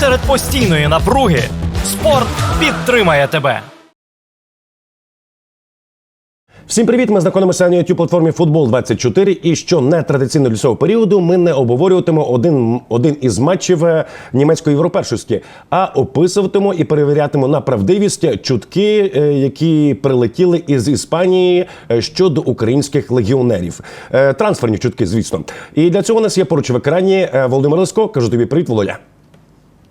серед постійної напруги спорт підтримає тебе. Всім привіт! Ми знаходимося на youtube платформі Футбол 24 І що не традиційно цього періоду, ми не обговорюватимо один, один із матчів е, німецької європершості, а описуватимо і перевірятимо на правдивість чутки, е, які прилетіли із Іспанії е, щодо українських легіонерів. Трансферні чутки, звісно. І для цього у нас є поруч в екрані Володимир Лиско. Кажу тобі привіт, Володя.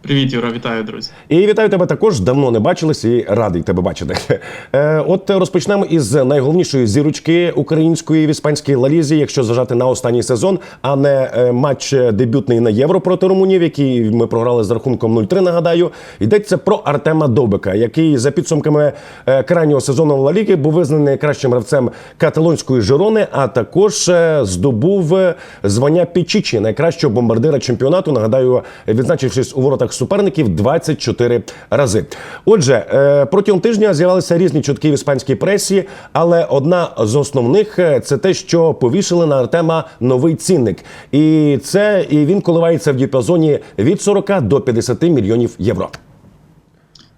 Привіт, Юра, вітаю, друзі. І вітаю тебе також. Давно не бачились і радий тебе бачити. Е, от розпочнемо із найголовнішої зірочки української в іспанській лалізі, якщо зважати на останній сезон, а не е, матч дебютний на євро проти румунів, який ми програли з рахунком 0-3, Нагадаю, йдеться про Артема Довбика, який за підсумками е, крайнього сезону Ла Ліги був визнаний найкращим гравцем каталонської Жирони, а також здобув звання Пічічі, найкращого бомбардира чемпіонату. Нагадаю, відзначившись у воротах суперників 24 рази. Отже, е, протягом тижня з'явилися різні чутки в іспанській пресі, але одна з основних е, це те, що повішали на Артема новий цінник, і це і він коливається в діапазоні від 40 до 50 мільйонів євро.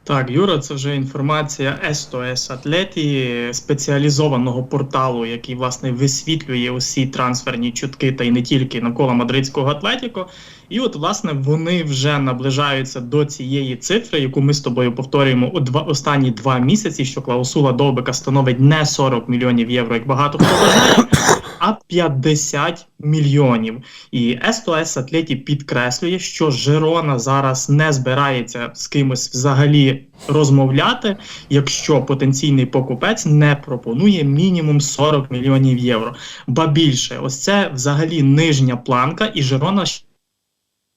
Так, Юра, це вже інформація SOS Атлеті, спеціалізованого порталу, який власне висвітлює усі трансферні чутки та й не тільки навколо мадридського Атлетіко. І от, власне, вони вже наближаються до цієї цифри, яку ми з тобою повторюємо у два останні два місяці, що клаусула Довбика становить не 40 мільйонів євро, як багато хто вважає, а 50 мільйонів. І SOS Атлеті підкреслює, що Жирона зараз не збирається з кимось взагалі розмовляти, якщо потенційний покупець не пропонує мінімум 40 мільйонів євро. Ба більше, ось це взагалі нижня планка, і Жирона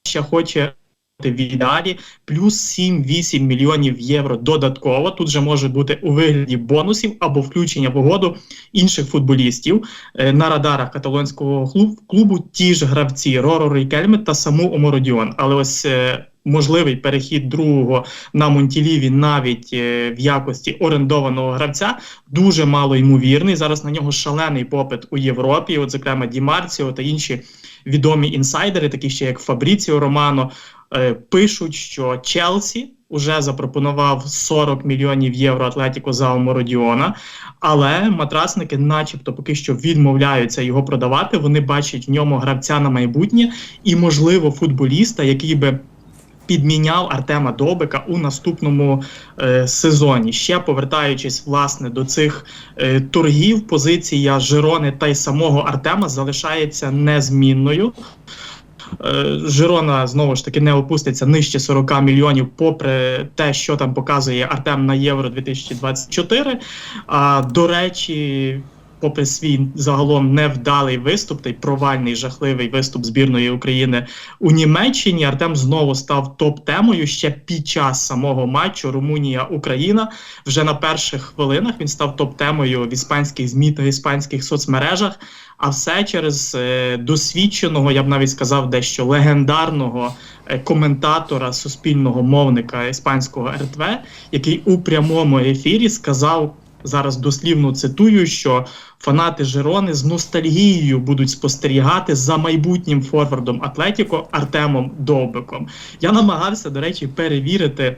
ще хоче в ідеалі плюс 7-8 мільйонів євро додатково. Тут же може бути у вигляді бонусів або включення в угоду інших футболістів Е, на радарах каталонського клубу. Ті ж гравці Роро Рейкельме та саму Омородіон. Але ось е, можливий перехід другого на Монтіліві навіть е, в якості орендованого гравця дуже мало ймовірний. Зараз на нього шалений попит у Європі. От, зокрема, Ді Марціо та інші відомі інсайдери, такі ще як Фабріціо Романо, е, пишуть, що Челсі вже запропонував 40 мільйонів євро Атлетіко за Омородіона, але матрасники, начебто, поки що відмовляються його продавати. Вони бачать в ньому гравця на майбутнє і, можливо, футболіста, який би. Підміняв Артема Добика у наступному е, сезоні. Ще повертаючись власне до цих е, торгів, позиція Жирони та й самого Артема залишається незмінною. Е, Жирона знову ж таки не опуститься нижче 40 мільйонів, попри те, що там показує Артем на Євро 2024. А до речі, попри свій загалом невдалий виступ, та провальний жахливий виступ збірної України у Німеччині, Артем знову став топ-темою ще під час самого матчу Румунія-Україна. Вже на перших хвилинах він став топ-темою в іспанських змі та іспанських соцмережах. А все через е, досвідченого, я б навіть сказав, дещо легендарного е, коментатора суспільного мовника іспанського РТВ, який у прямому ефірі сказав зараз дослівно цитую, що фанати Жерони з ностальгією будуть спостерігати за майбутнім форвардом Атлетіко Артемом Довбиком. Я намагався, до речі, перевірити.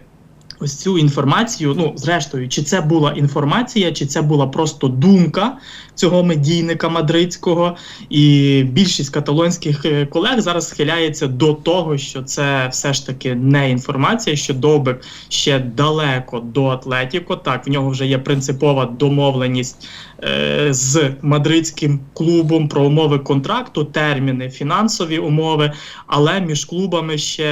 Ось цю інформацію, ну зрештою, чи це була інформація, чи це була просто думка цього медійника мадридського, і більшість каталонських е, колег зараз схиляється до того, що це все ж таки не інформація, що Довбик ще далеко до Атлетіко. Так, в нього вже є принципова домовленість е, з мадридським клубом про умови контракту, терміни, фінансові умови. Але між клубами ще,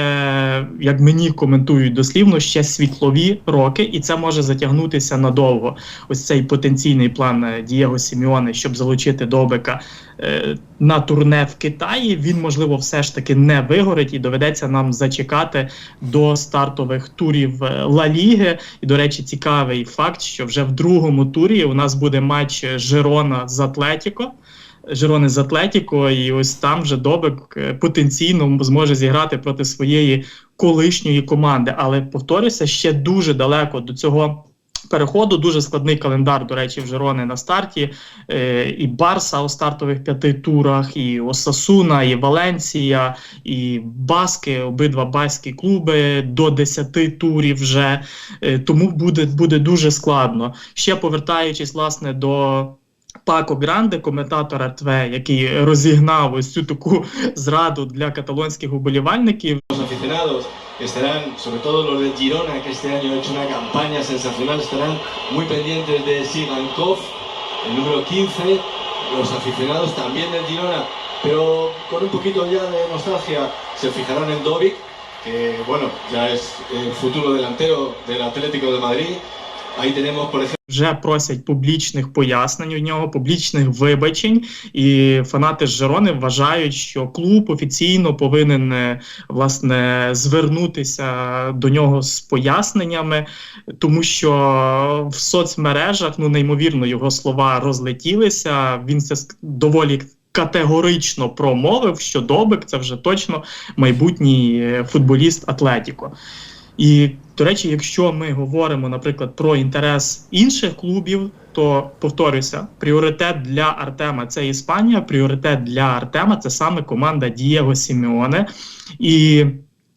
як мені коментують дослівно, ще світлові роки, і це може затягнутися надовго. Ось цей потенційний план е, Дієго Сіміоне, щоб залучити Довбика е, на турне в Китаї. Він можливо все ж таки не вигорить, і доведеться нам зачекати до стартових турів е, Ла Ліги. І до речі, цікавий факт, що вже в другому турі у нас буде матч Жирона з Атлетіко. Жирони з Атлетіко, і ось там вже Добик е, потенційно зможе зіграти проти своєї колишньої команди. Але повторюся, ще дуже далеко до цього переходу. Дуже складний календар, до речі, в Жерони на старті. Е, і Барса у стартових п'яти турах, і Осасуна, і Валенсія, і Баски, обидва баські клуби до 10 турів вже. Е, тому буде, буде дуже складно. Ще повертаючись власне до. Пако Гранде, коментатор РТВ, який розігнав ось цю таку зраду для каталонських уболівальників. Aficionados estarán, sobre todo los del Girona, que este año ha hecho una campaña sensacional, estarán muy pendientes de Sigankov, el número 15, los aficionados también del Girona, pero con un poquito ya de nostalgia se fijarán en Dovic, que bueno, ya es el futuro delantero del Atlético de Madrid. Вже просять публічних пояснень у нього, публічних вибачень, і фанати Жерони вважають, що клуб офіційно повинен е, власне звернутися до нього з поясненнями, тому що в соцмережах ну неймовірно його слова розлетілися. Він це доволі. Категорично промовив, що Добик це вже точно майбутній е, футболіст Атлетіко. І, до речі, якщо ми говоримо, наприклад, про інтерес інших клубів, то повторюся, пріоритет для Артема це Іспанія, пріоритет для Артема це саме команда Дієго Сімеоне. І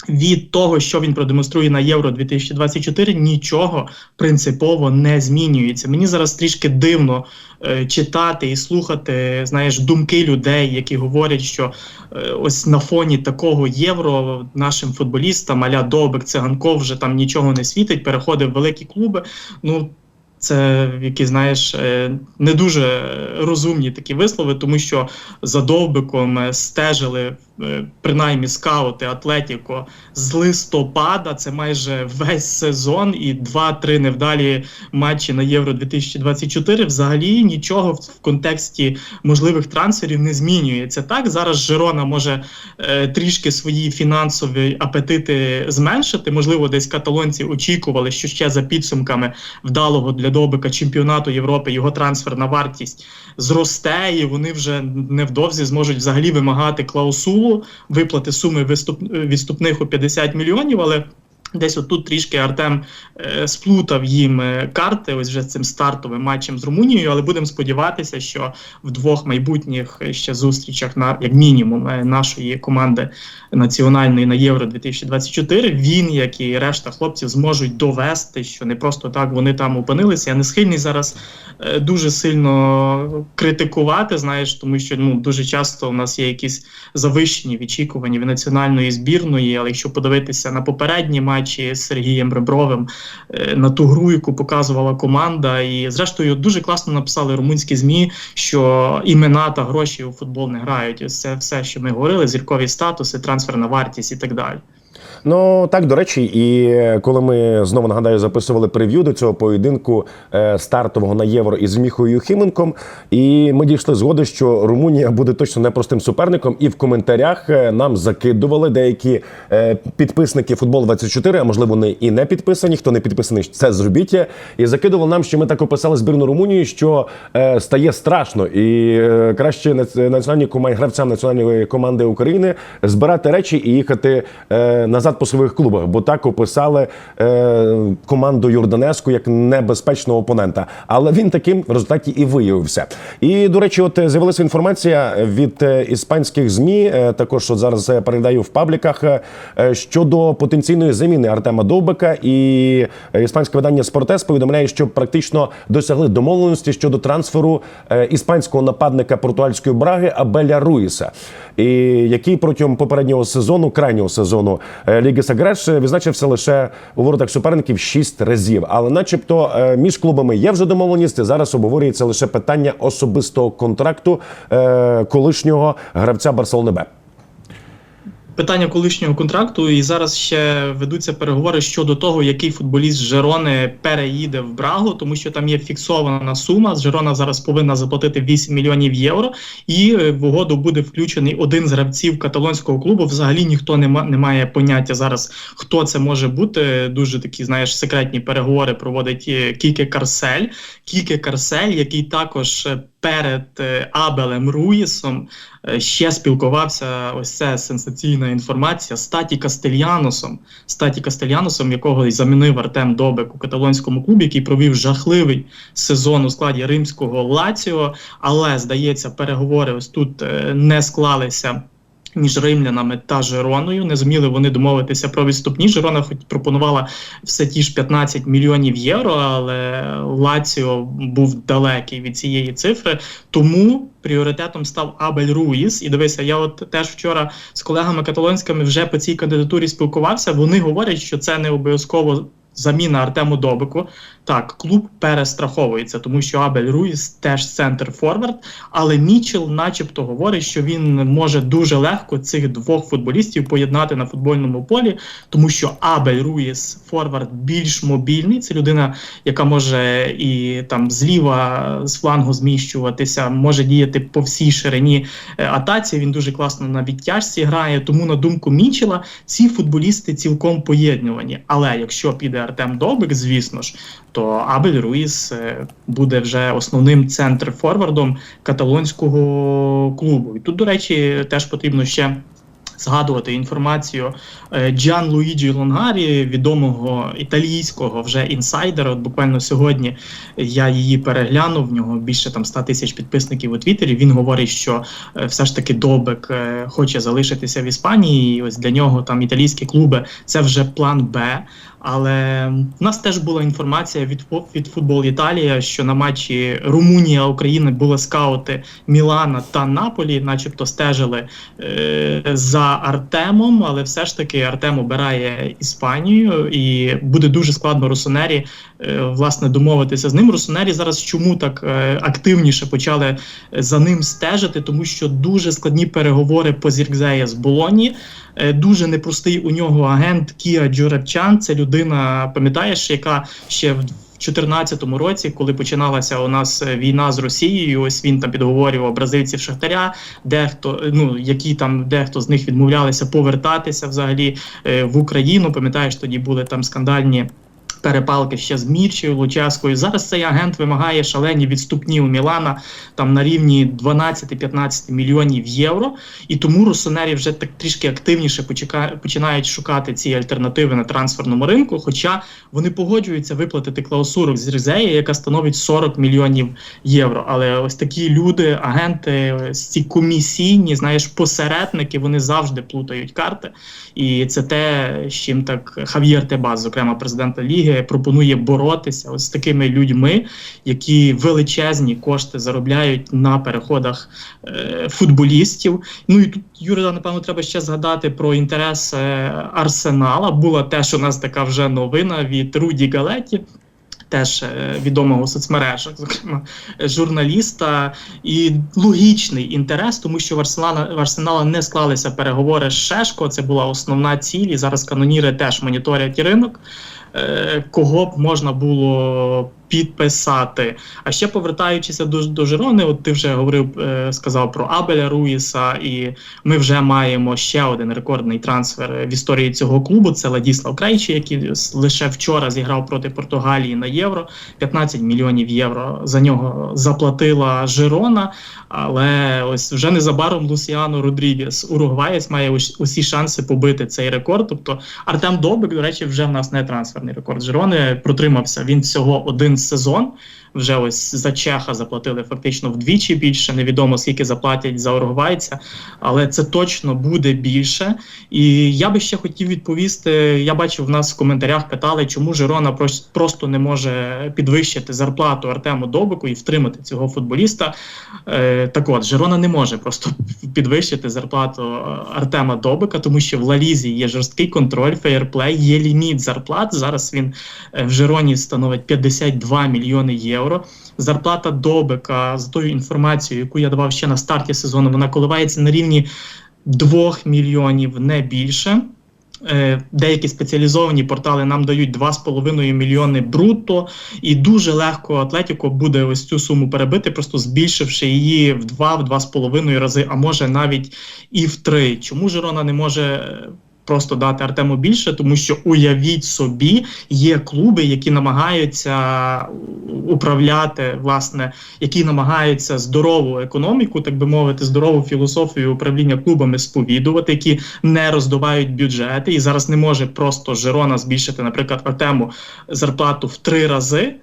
від того, що він продемонструє на Євро 2024, нічого принципово не змінюється. Мені зараз трішки дивно е, читати і слухати, знаєш, думки людей, які говорять, що е, ось на фоні такого євро нашим футболістам, аля Добик, Циганков вже там нічого не світить, переходив в великі клуби. Ну це які знаєш е, не дуже розумні такі вислови, тому що за довбиком е, стежили принаймні скаути Атлетіко з листопада. Це майже весь сезон і два-три невдалі матчі на Євро 2024 Взагалі нічого в контексті можливих трансферів не змінюється. Так зараз Жирона може е, трішки свої фінансові апетити зменшити. Можливо, десь каталонці очікували, що ще за підсумками вдалого для Добика чемпіонату Європи його трансферна вартість зросте, і вони вже невдовзі зможуть взагалі вимагати клаусулу виплати суми виступ, відступних у 50 мільйонів. Але десь отут трішки Артем е, сплутав їм е, карти, ось вже цим стартовим матчем з Румунією. Але будемо сподіватися, що в двох майбутніх ще зустрічах на як мінімум е, нашої команди національної на Євро 2024 він, як і решта хлопців, зможуть довести, що не просто так вони там опинилися. Я не схильний зараз дуже сильно критикувати, знаєш, тому що ну дуже часто у нас є якісь завищені очікування від національної збірної. Але якщо подивитися на попередні матчі з Сергієм Ребровим, е, на ту гру, яку показувала команда, і зрештою дуже класно написали румунські змі, що імена та гроші у футбол не грають. Це все, що ми говорили: зіркові статуси, трансферна вартість і так далі. Ну так, до речі, і коли ми знову нагадаю записували прев'ю до цього поєдинку е, стартового на євро із Міхою Юхименком, і ми дійшли згоди, що Румунія буде точно непростим суперником. І в коментарях е, нам закидували деякі е, підписники футбол 24 а можливо вони і не підписані. Хто не підписаний, це зробіть. І закидували нам, що ми так описали збірну Румунії, що е, стає страшно, і е, краще нац- національні гравцям національної команди України збирати речі і їхати е, по своїх клубах, бо так описали е, команду Юрданеску як небезпечного опонента. Але він таким в результаті і виявився. І до речі, от е, з'явилася інформація від е, іспанських змі. е, Також от зараз передаю в пабліках щодо потенційної заміни Артема Довбика. І іспанське видання Спортес повідомляє, що практично досягли домовленості щодо трансферу іспанського нападника португальської браги Абеля Руїса, і який протягом попереднього сезону, крайнього сезону е, Ліги Сагреш е, відзначився лише у воротах суперників 6 разів. Але, начебто, е, між клубами є вже домовленість. Зараз обговорюється лише питання особистого контракту колишнього гравця Барселони Б. питання колишнього контракту, і зараз ще ведуться переговори щодо того, який футболіст Жерони переїде в Брагу, тому що там є фіксована сума. Жерона зараз повинна заплатити 8 мільйонів євро, і е, в угоду буде включений один з гравців каталонського клубу. Взагалі ніхто не, не має поняття зараз, хто це може бути. Дуже такі, знаєш, секретні переговори проводить е, Кіке Карсель. Кіке Карсель, який також е, перед Абелем Руїсом ще спілкувався ось це сенсаційна інформація Статі Кастельяносом. Статі Кастельяносом, якого й замінив Артем Добик у каталонському клубі, який провів жахливий сезон у складі римського Лаціо. Але здається, переговори ось тут е, не склалися. Між римлянами та Жероною не зуміли вони домовитися про відступні. Жерона хоч пропонувала все ті ж 15 мільйонів євро, але Лаціо був далекий від цієї цифри. Тому пріоритетом став Абель Руїс. І дивися, я от теж вчора з колегами каталонськими вже по цій кандидатурі спілкувався. Вони говорять, що це не обов'язково. Заміна Артему Добику. Так, клуб перестраховується, тому що Абель Руїс теж центр форвард, але Мічел, начебто, говорить, що він може дуже легко цих двох футболістів поєднати на футбольному полі, тому що Абель Руїс форвард більш мобільний. Це людина, яка може і там зліва з флангу зміщуватися, може діяти по всій ширині е, атаці. Він дуже класно на відтяжці грає. Тому, на думку Мічела, ці футболісти цілком поєднувані. Але якщо піде Артем Добик, звісно ж, то Абель Руїс е, буде вже основним центр форвардом каталонського клубу. І тут, до речі, теж потрібно ще. Згадувати інформацію е, Джан Луїджі Лонгарі, відомого італійського вже інсайдера. От буквально сьогодні я її переглянув. В нього більше там 100 тисяч підписників у Твіттері. Він говорить, що е, все ж таки Добик хоче залишитися в Іспанії. І ось для нього там італійські клуби це вже план Б. Але в нас теж була інформація від від футбол Італія, що на матчі Румунія Україна були скаути Мілана та Наполі, начебто стежили е, за Артемом, але все ж таки Артем обирає Іспанію, і буде дуже складно Росонері е, власне домовитися з ним. Росонері зараз чому так е, активніше почали за ним стежити, тому що дуже складні переговори по Зіркзея з Болоні. Е, Дуже непростий у нього агент Кіа Джурепчан. Це людина, пам'ятаєш, яка ще в 2014 році, коли починалася у нас е, війна з Росією, ось він там підговорював бразильців Шахтаря, дехто ну які там дехто з них відмовлялися повертатися взагалі е, в Україну. Пам'ятаєш, тоді були там скандальні. Перепалки ще з Мірчею, Лучаскою. Зараз цей агент вимагає шалені відступні у Мілана там на рівні 12-15 мільйонів євро. І тому русонері вже так трішки активніше починають шукати ці альтернативи на трансферному ринку. Хоча вони погоджуються виплатити клаусуру з Різеї, яка становить 40 мільйонів євро. Але ось такі люди, агенти, ці комісійні, знаєш, посередники, вони завжди плутають карти. І це те, з чим так Хав'єр Тебас, зокрема президент Ліги, пропонує боротися ось з такими людьми, які величезні кошти заробляють на переходах е, футболістів. Ну і тут Юрida, напевно, треба ще згадати про інтерес е, Арсенала. Була теж у нас така вже новина від Руді Галеті. Теж е, відомого у соцмережах, зокрема журналіста, і логічний інтерес, тому що в Арсенала, в Арсенала не склалися переговори з Шешко. Це була основна ціль. І зараз каноніри теж моніторять ринок, кого б можна було підписати. А ще повертаючися до, до Жирони, от ти вже говорив, е, сказав про Абеля Руїса, і ми вже маємо ще один рекордний трансфер в історії цього клубу. Це Ладіслав Крейчі, який лише вчора зіграв проти Португалії на євро. 15 мільйонів євро за нього заплатила Жирона. Але ось вже незабаром Лусіано Родрігес, уругваєць, має усі шанси побити цей рекорд. Тобто Артем Добик, до речі, вже в нас не трансферний рекорд. Жирони протримався він всього один сезон. Вже ось за Чеха заплатили фактично вдвічі більше. Невідомо скільки заплатять за уругвайця, але це точно буде більше. І я би ще хотів відповісти. Я бачив, в нас в коментарях питали, чому Жирона просто не може підвищити зарплату Артему Добику і втримати цього футболіста. Е, так от, Жирона не може просто підвищити зарплату е, Артема Добика, тому що в Лалізі є жорсткий контроль, фейерплей, є ліміт зарплат. Зараз він е, в Жироні становить 52 мільйони євро. Зарплата Добика з тою інформацією, яку я давав ще на старті сезону, вона коливається на рівні 2 мільйонів, не більше. Е, Деякі спеціалізовані портали нам дають 2,5 мільйони брутто, і дуже легко Атлетіко буде ось цю суму перебити, просто збільшивши її в 2-2,5 рази, а може навіть і в 3. Чому Жирона не може е, просто дати Артему більше, тому що уявіть собі, є клуби, які намагаються управляти, власне, які намагаються здорову економіку, так би мовити, здорову філософію управління клубами сповідувати, які не роздувають бюджети, і зараз не може просто Жирона збільшити, наприклад, Артему зарплату в три рази.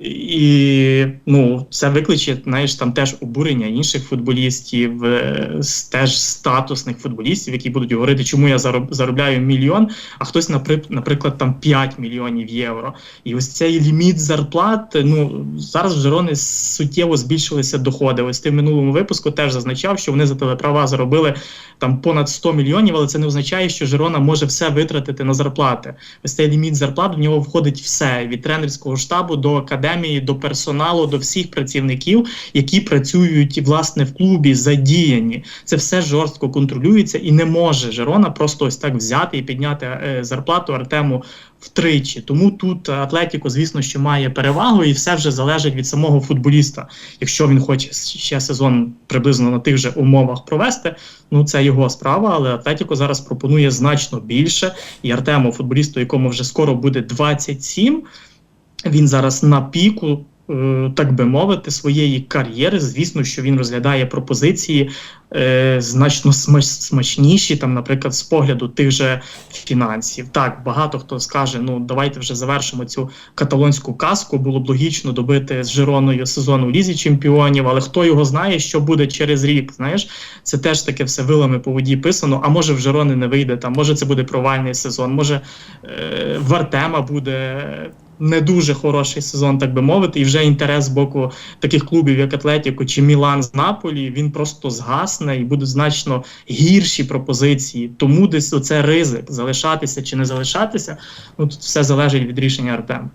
І ну, це викличе, знаєш, там теж обурення інших футболістів, е, теж статусних футболістів, які будуть говорити, чому я заробляю мільйон, а хтось, наприклад, там 5 мільйонів євро. І ось цей ліміт зарплат. Ну зараз в Жирони суттєво збільшилися доходи. Ось ти в минулому випуску теж зазначав, що вони за телеправа заробили там понад 100 мільйонів, але це не означає, що Жирона може все витратити на зарплати. Ось цей ліміт зарплат в нього входить все від тренерського штабу до академії, до персоналу, до всіх працівників, які працюють власне в клубі, задіяні. Це все жорстко контролюється і не може Жирона просто ось так взяти і підняти е, зарплату Артему втричі. Тому тут Атлетіко, звісно, що має перевагу, і все вже залежить від самого футболіста. Якщо він хоче ще сезон приблизно на тих же умовах провести, ну це його справа. Але Атлетіко зараз пропонує значно більше. І Артему, футболісту, якому вже скоро буде 27, він зараз на піку. е, Так би мовити, своєї кар'єри, звісно, що він розглядає пропозиції е, значно смач, смачніші, там, наприклад, з погляду тих же фінансів. Так, багато хто скаже: ну давайте вже завершимо цю каталонську казку. Було б логічно добити з Жироною сезону в лізі чемпіонів, але хто його знає, що буде через рік. Знаєш, це теж таке все вилами по воді писано. А може в Жирони не вийде там, може це буде провальний сезон, може е, в буде. Не дуже хороший сезон, так би мовити, і вже інтерес з боку таких клубів, як Атлетіко чи Мілан з Наполі, він просто згасне і будуть значно гірші пропозиції. Тому десь оце ризик залишатися чи не залишатися. Ну тут все залежить від рішення Артема.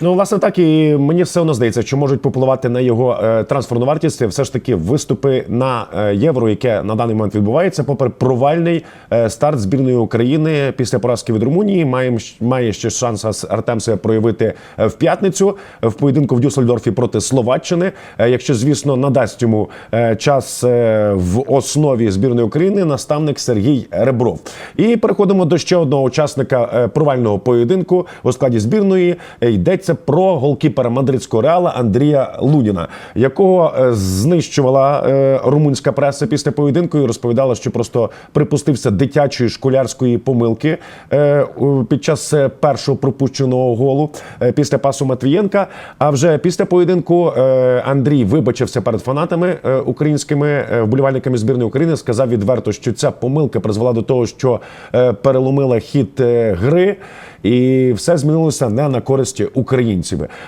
Ну, власне, так і мені все одно здається, що можуть попливати на його е, трансферну вартість все ж таки виступи на е, євро, яке на даний момент відбувається, попри провальний е, старт збірної України після поразки від Румунії. Маєм має ще шанс Артем себе проявити е, в п'ятницю в поєдинку в Дюссельдорфі проти Словаччини. Е, якщо, звісно, надасть йому е, час е, в основі збірної України наставник Сергій Ребров. І переходимо до ще одного учасника е, провального поєдинку у складі збірної. Е, Йдеться про голкіпера мадридського реала Андрія Луніна, якого е, знищувала е, румунська преса після поєдинку і розповідала, що просто припустився дитячої школярської помилки е, під час першого пропущеного голу після пасу Матвієнка. А вже після поєдинку Андрій вибачився перед фанатами українськими вболівальниками збірної України. Сказав відверто, що ця помилка призвела до того, що переломила хід гри. І все змінилося не на користь українців.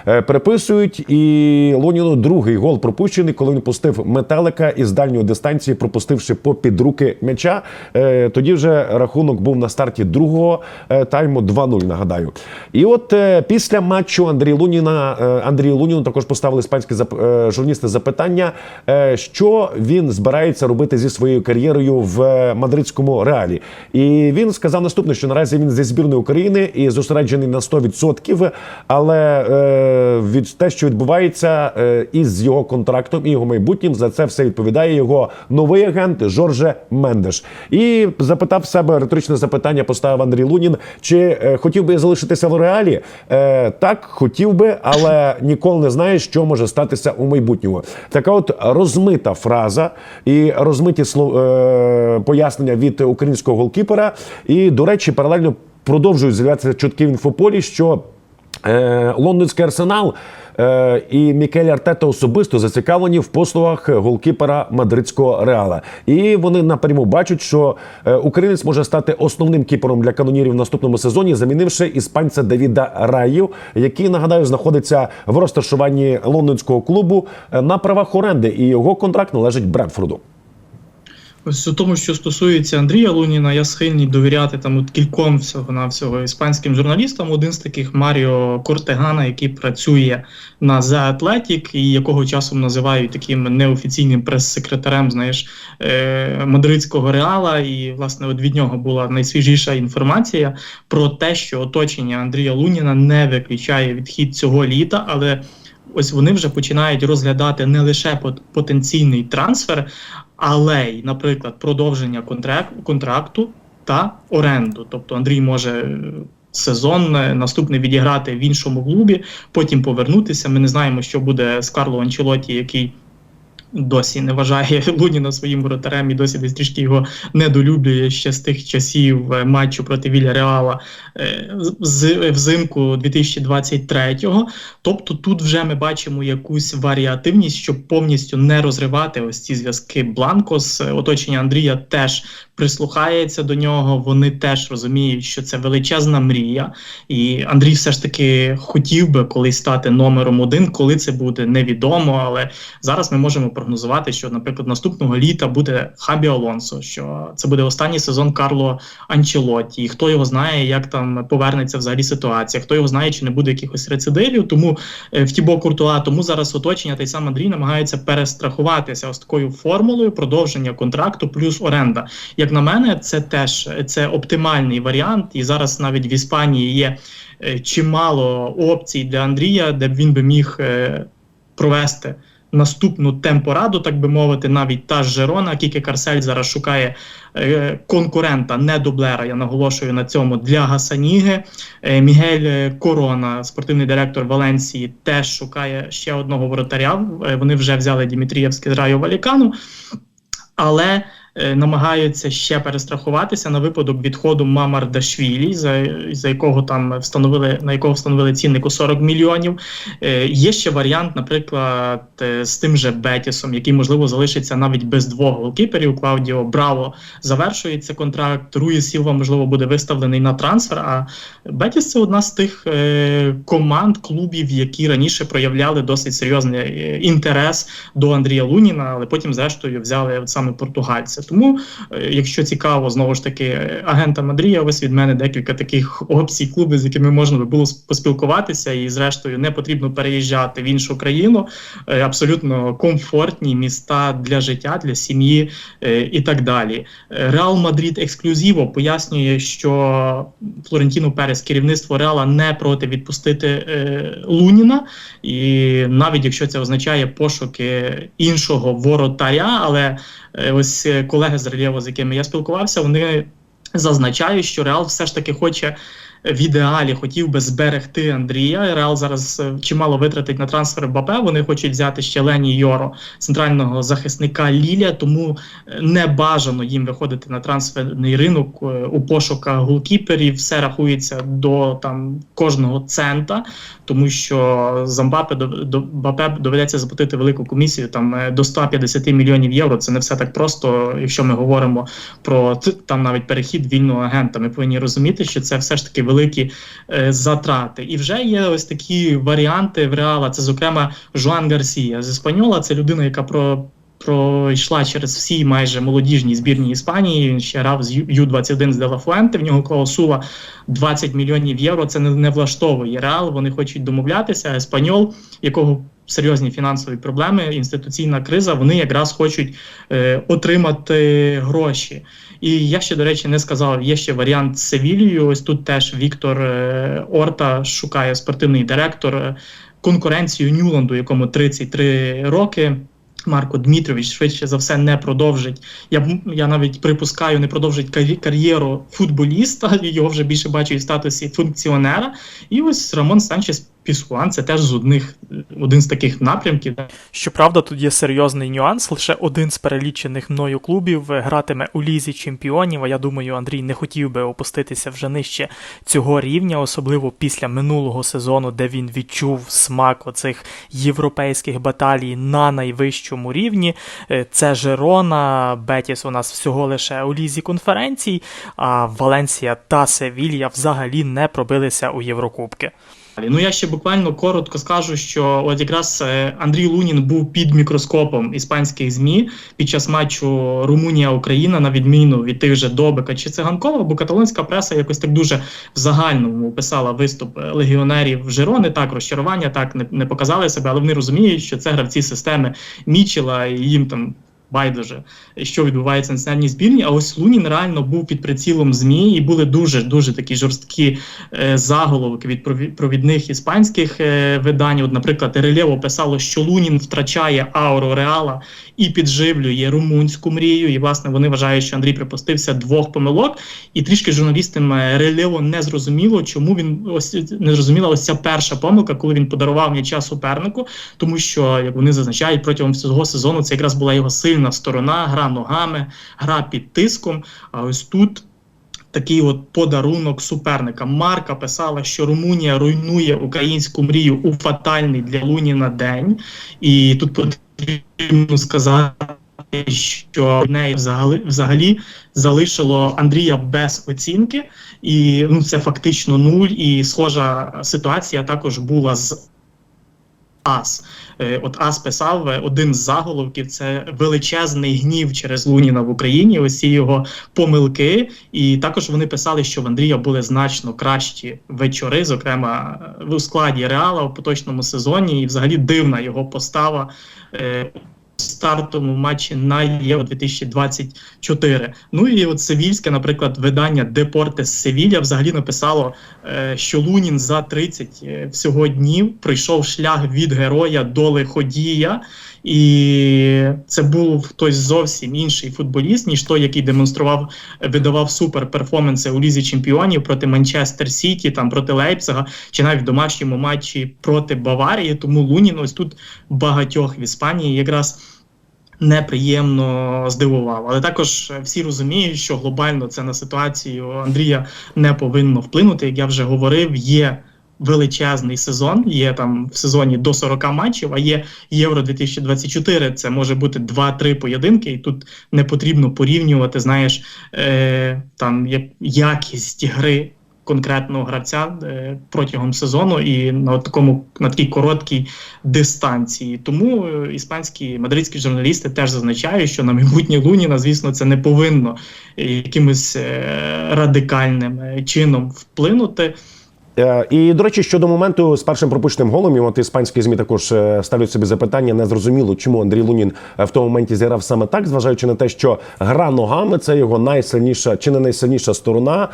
Е, Приписують і Лоніну другий гол пропущений, коли він пустив метелика із дальньої дистанції, пропустивши по під руки м'яча. Е, Тоді вже рахунок був на старті другого е, тайму 2-0, нагадаю. І от після матчу Андрій Луніна Андрію Луніну також поставили іспанські журналісти запитання, що він збирається робити зі своєю кар'єрою в мадридському реалі. І він сказав наступне, що наразі він зі збірної України і зосереджений на 100%, але е, від те, що відбувається е, із його контрактом і його майбутнім, за це все відповідає його новий агент Жорже Мендеш. І запитав себе риторичне запитання, поставив Андрій Лунін: чи е, хотів би залишитися в реалі? Е, так, хотів би, але ніколи не знаєш, що може статися у майбутньому. Така от розмита фраза і розмиті пояснення від українського голкіпера. І, до речі, паралельно продовжують з'являтися чутки в інфополі, що лондонський арсенал е, і Мікель Артета особисто зацікавлені в послугах голкіпера мадридського реала. І вони напряму бачать, що е, українець може стати основним кіпером для канонірів в наступному сезоні, замінивши іспанця Давіда Раїв, який нагадаю знаходиться в розташуванні лондонського клубу е, на правах оренди, і його контракт належить Бредфорду. Ось у тому, що стосується Андрія Луніна, я схильний довіряти там от кільком всього навсього іспанським журналістам. Один з таких Маріо Кортегана, який працює на The Athletic і якого часом називають таким неофіційним прес-секретарем, знаєш, е- мадридського реала. І власне от від нього була найсвіжіша інформація про те, що оточення Андрія Луніна не виключає відхід цього літа, але. Ось вони вже починають розглядати не лише потенційний трансфер, але й, наприклад, продовження контракту та оренду. Тобто Андрій може е, сезон е, наступний відіграти в іншому клубі, потім повернутися. Ми не знаємо, що буде з Карло Анчелоті, який досі не вважає Луніна своїм воротарем і досі десь трішки його недолюблює ще з тих часів е, матчу проти Вілля Реала е, взимку 2023-го. Тобто тут вже ми бачимо якусь варіативність, щоб повністю не розривати ось ці зв'язки Бланкос. з Оточення Андрія теж прислухається до нього. Вони теж розуміють, що це величезна мрія, і Андрій все ж таки хотів би колись стати номером один. Коли це буде, невідомо. Але зараз ми можемо прогнозувати, що, наприклад, наступного літа буде Хабі Алонсо, що це буде останній сезон Карло Анчелотті. І хто його знає, як там повернеться взагалі ситуація, хто його знає, чи не буде якихось рецидивів. Тому е, в Тібо Куртуа, тому зараз оточення та й сам Андрій намагається перестрахуватися ось такою формулою продовження контракту плюс оренда. Як на мене, це теж це оптимальний варіант, і зараз навіть в Іспанії є е, чимало опцій для Андрія, де б він би міг е, провести наступну темпораду, так би мовити, навіть та ж Жерона, Кіке Карсель зараз шукає е, конкурента, не дублера. Я наголошую на цьому для Гасаніги. Мігель Корона, спортивний директор Валенції, теж шукає ще одного воротаря. Вони вже взяли Дімітрієвське з Райо Валікану, але намагаються ще перестрахуватися на випадок відходу Мамардашвілі, за, за якого там встановили на якого встановили цінник у 40 мільйонів. Е, є ще варіант, наприклад, е, з тим же Бетісом, який можливо залишиться навіть без двох голкіперів. Клаудіо Браво завершується контракт. Руї Сілва можливо буде виставлений на трансфер. А Бетіс це одна з тих е, команд клубів, які раніше проявляли досить серйозний е, інтерес до Андрія Луніна, але потім, зрештою, взяли саме португальця. Тому, е, якщо цікаво, знову ж таки, агентам Андрія, ось від мене декілька таких опцій клубів, з якими можна би було поспілкуватися, і зрештою не потрібно переїжджати в іншу країну. Е, Абсолютно комфортні міста для життя, для сім'ї е, і так далі. Реал Мадрид ексклюзиво пояснює, що Флорентіно Перес, керівництво Реала не проти відпустити Луніна, і навіть якщо це означає пошуки іншого воротаря, але ось е, колеги з Рельєво, з якими я спілкувався, вони зазначають, що Реал все ж таки хоче. В ідеалі хотів би зберегти Андрія. Реал зараз е, чимало витратить на трансфер Бапе. Вони хочуть взяти ще Лені Йоро, центрального захисника Ліля. Тому е, не бажано їм виходити на трансферний ринок е, у пошуках голкіперів. Все рахується до там кожного цента, тому що за Мбапе до, Бапе доведеться заплатити велику комісію там до 150 мільйонів євро. Це не все так просто, якщо ми говоримо про там навіть перехід вільного агента. Ми повинні розуміти, що це все ж таки великі е, затрати. І вже є ось такі варіанти в реала. Це зокрема Жуан Гарсія з Іспаньола. Це людина, яка про. Пройшла через всі майже молодіжні збірні Іспанії. Він ще грав з Ю- Ю-21 з Делафуенте. В нього клаусула 20 мільйонів євро. Це не, не влаштовує реал. Вони хочуть домовлятися. Еспаньол, якого серйозні фінансові проблеми, інституційна криза. Вони якраз хочуть е, отримати гроші. І я ще, до речі, не сказав, є ще варіант з Севілією. Ось тут теж Віктор е, Орта шукає спортивний директор е, конкуренцію Нюланду, якому 33 роки. Марко Дмитрович швидше за все не продовжить. Я я навіть припускаю, не продовжить кар'є- кар'єру футболіста. Його вже більше бачу в статусі функціонера. І ось Рамон Санчес Піскуан це теж з одних один з таких напрямків. Щоправда, тут є серйозний нюанс. Лише один з перелічених мною клубів е, гратиме у лізі чемпіонів. А я думаю, Андрій не хотів би опуститися вже нижче цього рівня, особливо після минулого сезону, де він відчув смак оцих європейських баталій на найвищому рівні. Е, Це Жерона, Бетіс у нас всього лише у лізі конференцій, а Валенсія та Севілья взагалі не пробилися у Єврокубки. Ну я ще буквально коротко скажу, що от якраз е, Андрій Лунін був під мікроскопом іспанських змі під час матчу Румунія-Україна, на відміну від тих же Добика чи Циганкова, бо каталонська преса якось так дуже в загальному описала виступ е, легіонерів Жирони. Так, розчарування так не, не показали себе, але вони розуміють, що це гравці системи Мічела, і їм там байдуже, що відбувається на національній збірні. А ось Лунін реально був під прицілом ЗМІ, і були дуже дуже такі жорсткі е, заголовки від прові- провідних іспанських е, видань. От, наприклад, Релєво писало, що Лунін втрачає ауру реала і підживлює румунську мрію. І власне вони вважають, що Андрій припустився двох помилок. І трішки журналістам е, Релєво не зрозуміло, чому він ось не зрозуміла ось ця перша помилка, коли він подарував м'яча супернику, тому що як вони зазначають протягом всього сезону, це якраз була його сильна сторона, гра ногами, гра під тиском. А ось тут. Такий от подарунок суперника. Марка писала, що Румунія руйнує українську мрію у фатальний для Луніна день. І тут потрібно сказати, що в неї взагалі, взагалі залишило Андрія без оцінки, і ну це фактично нуль. І схожа ситуація також була з Ас. Е, От Ас писав е, один з заголовків: це величезний гнів через Луніна в Україні. Усі його помилки. І також вони писали, що в Андрія були значно кращі вечори, зокрема в у складі Реала в поточному сезоні. І взагалі дивна його постава. Стартовому матчі на Євро 2024. Ну і от Севільське, наприклад, видання Депорте з Севілля взагалі написало, е, що Лунін за 30 е, всього днів пройшов шлях від героя до лиходія, і це був хтось зовсім інший футболіст, ніж той, який демонстрував, видавав супер перформанси у лізі чемпіонів проти Манчестер Сіті, там проти Лейпцига, чи навіть в домашньому матчі проти Баварії. Тому Лунін ось тут багатьох в Іспанії якраз неприємно здивував. Але також всі розуміють, що глобально це на ситуацію Андрія не повинно вплинути. Як я вже говорив, є. Величезний сезон, є там в сезоні до 40 матчів, а є Євро 2024. Це може бути 2-3 поєдинки, і тут не потрібно порівнювати, знаєш, е, там як якість гри конкретного гравця е, протягом сезону і на такому на такій короткій дистанції. Тому е, іспанські мадридські журналісти теж зазначають, що на майбутнє Луніна, звісно, це не повинно якимось е, радикальним чином вплинути. Е, І до речі, щодо моменту з першим пропущеним голом, і от іспанські змі також е, ставлять собі запитання. Не зрозуміло, чому Андрій Лунін е, в тому моменті зіграв саме так, зважаючи на те, що гра ногами це його найсильніша чи не найсильніша сторона.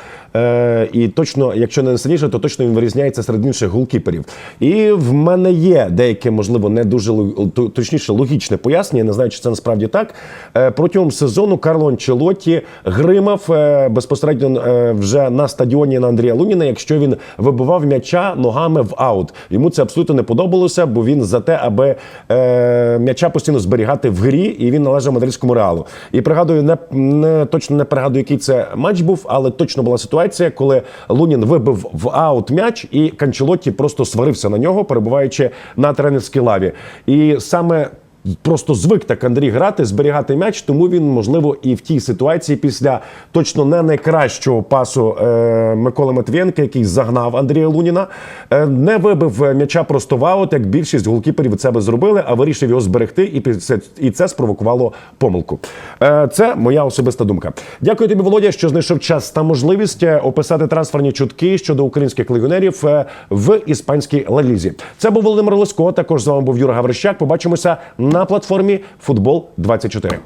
І точно, якщо не найсильніша, то точно він вирізняється серед інших голкіперів. І в мене є деяке, можливо, не дуже точніше логічне пояснення. Не знаю, чи це насправді так. Протягом сезону Карло Анчелотті гримав безпосередньо вже на стадіоні на Андрія Луніна, якщо він вибивав м'яча ногами в аут. Йому це абсолютно не подобалося, бо він за те, аби е, м'яча постійно зберігати в грі, і він належав мадридському реалу. І пригадую, не, не точно не пригадую, який це матч був, але точно була ситуація, коли Лунін вибив в аут м'яч, і Канчелотті просто сварився на нього, перебуваючи на тренерській лаві. І саме просто звик так Андрій грати, зберігати м'яч, тому він, можливо, і в тій ситуації після точно не найкращого пасу е, Миколи Матвієнка, який загнав Андрія Луніна, е, не вибив м'яча просто в як більшість голкіперів себе зробили, а вирішив його зберегти, і після- і це спровокувало помилку. Е, це моя особиста думка. Дякую тобі, Володя, що знайшов час та можливість е, описати трансферні чутки щодо українських легіонерів е, в іспанській лалізі. Це був Володимир Лиско. Також з вами був Юра Гаврищак. Побачимося на платформі Футбол 24